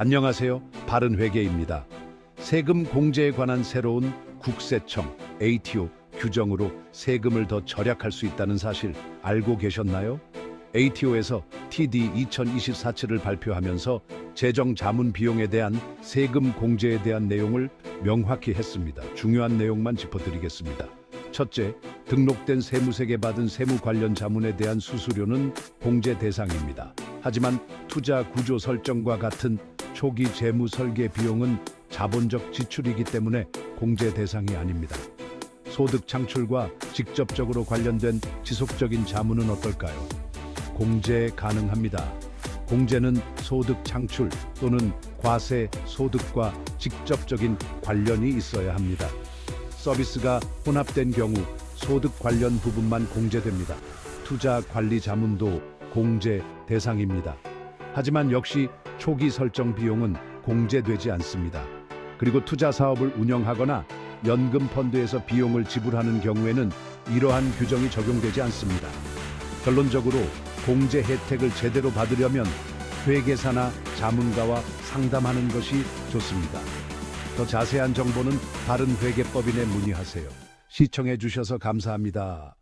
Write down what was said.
안녕하세요. 바른 회계입니다. 세금 공제에 관한 새로운 국세청 ATO 규정으로 세금을 더 절약할 수 있다는 사실 알고 계셨나요? ATO에서 TD 2024를 발표하면서 재정 자문 비용에 대한 세금 공제에 대한 내용을 명확히 했습니다. 중요한 내용만 짚어드리겠습니다. 첫째, 등록된 세무세계 받은 세무 관련 자문에 대한 수수료는 공제 대상입니다. 하지만 투자 구조 설정과 같은 초기 재무 설계 비용은 자본적 지출이기 때문에 공제 대상이 아닙니다. 소득 창출과 직접적으로 관련된 지속적인 자문은 어떨까요? 공제 가능합니다. 공제는 소득 창출 또는 과세 소득과 직접적인 관련이 있어야 합니다. 서비스가 혼합된 경우 소득 관련 부분만 공제됩니다. 투자 관리 자문도 공제 대상입니다. 하지만 역시 초기 설정 비용은 공제되지 않습니다. 그리고 투자 사업을 운영하거나 연금 펀드에서 비용을 지불하는 경우에는 이러한 규정이 적용되지 않습니다. 결론적으로 공제 혜택을 제대로 받으려면 회계사나 자문가와 상담하는 것이 좋습니다. 더 자세한 정보는 다른 회계법인에 문의하세요. 시청해 주셔서 감사합니다.